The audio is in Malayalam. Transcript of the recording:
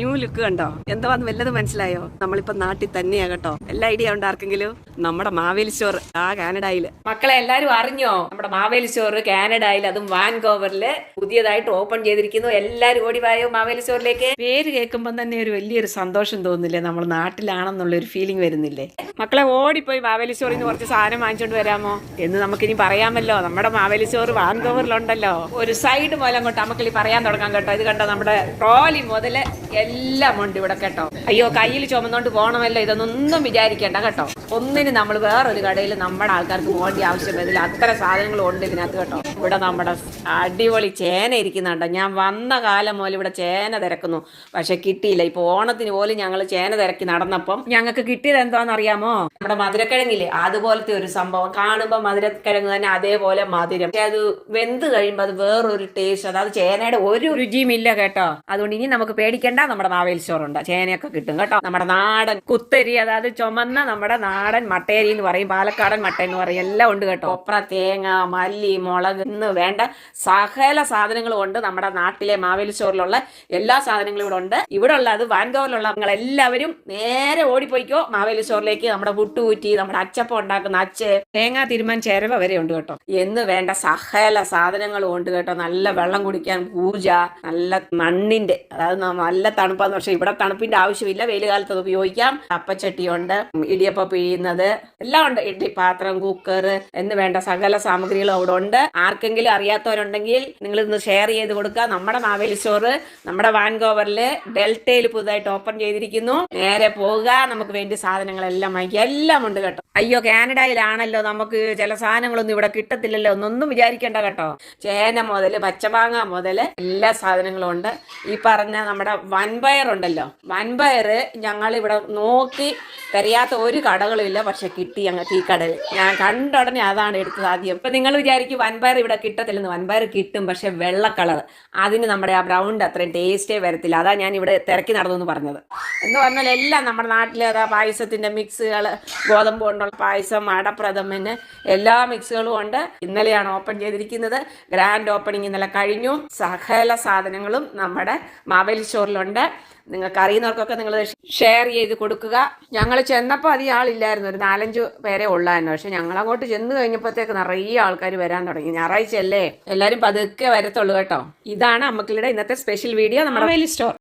ന്യൂ ലുക്ക് കണ്ടോ? എന്താന്ന് വല്ലതും മനസ്സിലായോ? നമ്മളിപ്പോ നാട്ടിൽ തന്നെയാ കേട്ടോ. എല്ലാ ഐഡിയ ഉണ്ട് ആർക്കെങ്കിലും? നമ്മുടെ മാവേലി സ്റ്റോർ ആ കാനഡയിൽ മക്കളെ എല്ലാരും അറിഞ്ഞോ? നമ്മുടെ മാവേലി സ്റ്റോർ കാനഡയിൽ അതും വാൻകോവറിൽ പുതിയതായിട്ട് ഓപ്പൺ ചെയ്തിരിക്കുന്നു. എല്ലാരും ഓടി വായോ മാവേലി സ്റ്റോറിലേക്ക്? പേര് കേൾക്കുമ്പോൾ തന്നെ ഒരു വലിയൊരു സന്തോഷം തോന്നുന്നില്ലേ നമ്മൾ നാട്ടിലാണെന്നുള്ള ഒരു ഫീലിംഗ് വരുന്നില്ലേ? മക്കളെ ഓടിപ്പോയി മാവേലി സ്റ്റോറിൽ നിന്ന് കുറച്ച് സാധനം വാങ്ങിച്ചോണ്ട് വരാമോ? എന്ന് നമുക്കിനി പറയാമല്ലോ. നമ്മുടെ മാവേലി സ്റ്റോർ വാൻകോവറിലുണ്ടല്ലോ ഒരു സൈഡ് മൂലം അങ്ങോട്ട് നമുക്കിനി പറയാൻ തുടങ്ങാം കേട്ടോ. ഇത് കണ്ടോ? നമ്മുടെ ട്രോലി മുതൽ എല്ലാം ഉണ്ട് ഇവിടെ കേട്ടോ. അയ്യോ കയ്യിൽ ചുമന്നോണ്ട് പോകണമല്ലോ ഇതൊന്നും വിചാരിക്കേണ്ട കേട്ടോ. ഒന്നിന് നമ്മൾ വേറൊരു കടയിൽ നമ്മുടെ ആൾക്കാർക്ക് പോകേണ്ട ആവശ്യം വരില്ല. അത്ര സാധനങ്ങളും ഉണ്ട് ഇതിനകത്ത് കേട്ടോ. ഇവിടെ നമ്മുടെ അടിപൊളി ചേന ഇരിക്കുന്നുണ്ടോ. ഞാൻ വന്ന കാലം മുതൽ ഇവിടെ ചേന തിരക്കുന്നു. പക്ഷെ കിട്ടിയില്ല. ഇപ്പൊ ഓണത്തിന് പോലും ഞങ്ങൾ ചേന തിരക്കി നടന്നപ്പം ഞങ്ങൾക്ക് കിട്ടിയത് എന്താണെന്ന് അറിയാമോ? നമ്മുടെ മധുരക്കിഴങ്ങില്ലേ? അതുപോലത്തെ ഒരു സംഭവം. കാണുമ്പോൾ മധുരക്കിഴങ്ങ് തന്നെ അതേപോലെ മധുരം. പക്ഷെ അത് വെന്ത് കഴിയുമ്പോൾ അത് വേറൊരു ടേസ്റ്റ് അതായത് ചേനയുടെ ഒരു രുചിയും ഇല്ല കേട്ടോ. അതുകൊണ്ട് ഇനി നമുക്ക് പേടിക്കേണ്ട. നമ്മുടെ മാവേലി സ്റ്റോറുണ്ട്. ചേനയൊക്കെ കിട്ടും കേട്ടോ. നമ്മുടെ നാടൻ കുത്തരി അതായത് ചുമന്ന നമ്മുടെ നാടൻ മട്ടേരി എന്ന് പറയും പാലക്കാടൻ മട്ട എന്ന് പറയും എല്ലാം ഉണ്ട് കേട്ടോ. കൊപ്ര തേങ്ങ മല്ലി മുളക് എന്ന് വേണ്ട സകല സാധനങ്ങളും ഉണ്ട് നമ്മുടെ നാട്ടിലെ മാവേലി സ്റ്റോറിലുള്ള എല്ലാ സാധനങ്ങളും ഇവിടെ ഉണ്ട്. ഇവിടെ ഉള്ളത് വാൻകോവിലുള്ള നിങ്ങൾ എല്ലാവരും നേരെ ഓടിപ്പോയിക്കോ മാവേലി സ്റ്റോറിലേക്ക്. നമ്മുടെ പുട്ടുകൂറ്റി നമ്മുടെ അച്ചപ്പം ഉണ്ടാക്കുന്ന അച്ച് തേങ്ങ തിരുമാൻ ചേരവ വരെ ഉണ്ട് കേട്ടോ. എന്ന് വേണ്ട സകല സാധനങ്ങളും ഉണ്ട് കേട്ടോ. നല്ല വെള്ളം കുടിക്കാൻ പൂജ നല്ല മണ്ണിന്റെ അതായത് നല്ല തണുപ്പാന്ന് പക്ഷെ ഇവിടെ തണുപ്പിന്റെ ആവശ്യമില്ല. വെയിൽ കാലത്ത് അത് ഉപയോഗിക്കാം. അപ്പച്ചട്ടിയുണ്ട് ഇടിയപ്പം പിഴിയുന്നത് എല്ലാം ഉണ്ട്. ഇഡ്ഡി പാത്രം കുക്കർ എന്ന് വേണ്ട സകല സാമഗ്രികളും അവിടെ ഉണ്ട്. ആർക്കെങ്കിലും അറിയാത്തവരുണ്ടെങ്കിൽ നിങ്ങൾ ഇന്ന് ഷെയർ ചെയ്ത് കൊടുക്കുക. നമ്മുടെ മാവേലി സ്റ്റോർ നമ്മുടെ വാൻകോവറിൽ ഡെൽറ്റയിൽ പുതുതായിട്ട് ഓപ്പൺ ചെയ്തിരിക്കുന്നു. നേരെ പോവുക. നമുക്ക് വേണ്ടി സാധനങ്ങളെല്ലാം വാങ്ങിക്കുക. എല്ലാം ഉണ്ട് കേട്ടോ. അയ്യോ കാനഡയിലാണല്ലോ നമുക്ക് ചില സാധനങ്ങളൊന്നും ഇവിടെ കിട്ടത്തില്ലല്ലോ ഒന്നൊന്നും വിചാരിക്കേണ്ട കേട്ടോ. ചേന മുതൽ പച്ചമാങ്ങ മുതൽ എല്ലാ സാധനങ്ങളും ഉണ്ട്. ഈ പറഞ്ഞ നമ്മുടെ വൻപയർ ഉണ്ടല്ലോ. വൻപയർ ഞങ്ങൾ ഇവിടെ നോക്കി തരിയാത്ത ഒരു കടകളും ഇല്ല പക്ഷെ കിട്ടി അങ്ങ് ഈ കടൽ ഞാൻ കണ്ട ഉടനെ അതാണ് എടുത്തത് ആദ്യം. ഇപ്പൊ നിങ്ങൾ വിചാരിക്കും വൻപയർ ഇവിടെ കിട്ടത്തില്ലെന്ന്. വൻപയർ കിട്ടും പക്ഷെ വെള്ള കളർ. അതിന് നമ്മുടെ ആ ബ്രൗണിന്റെ അത്രയും ടേസ്റ്റേ വരത്തില്ല. അതാ ഞാൻ ഇവിടെ തിരക്കി നടന്നു എന്ന് പറഞ്ഞത്. എന്ന് പറഞ്ഞാൽ എല്ലാം നമ്മുടെ നാട്ടിലെ അതാ പായസത്തിന്റെ മിക്സുകൾ ഗോതമ്പ് കൊണ്ടുള്ള പായസം അടപ്രഥമന് എല്ലാ മിക്സുകളും ഉണ്ട്. ഇന്നലെയാണ് ഓപ്പൺ ചെയ്തിരിക്കുന്നത്. ഗ്രാൻഡ് ഓപ്പണിംഗ് ഇന്നലെ കഴിഞ്ഞു. സകല സാധനങ്ങളും നമ്മുടെ മാവേലി സ്റ്റോറിലുണ്ട് നിങ്ങൾക്ക് അറിയുന്നവർക്കൊക്കെ നിങ്ങൾ ഷെയർ ചെയ്ത് കൊടുക്കുക. ഞങ്ങൾ ചെന്നപ്പോൾ അധികം ആളില്ലായിരുന്നു ഒരു നാലഞ്ച് പേരെ ഉള്ളായിരുന്നു. പക്ഷെ ഞങ്ങൾ അങ്ങോട്ട് ചെന്ന് കഴിഞ്ഞപ്പോഴത്തേക്ക് നിറയെ ആൾക്കാർ വരാൻ തുടങ്ങി. ഞായറാഴ്ച അല്ലേ എല്ലാവരും പതുക്കെ വരത്തുള്ളൂ കേട്ടോ. ഇതാണ് അമ്മക്കളുടെ ഇന്നത്തെ സ്പെഷ്യൽ വീഡിയോ നമ്മുടെ സ്റ്റോർ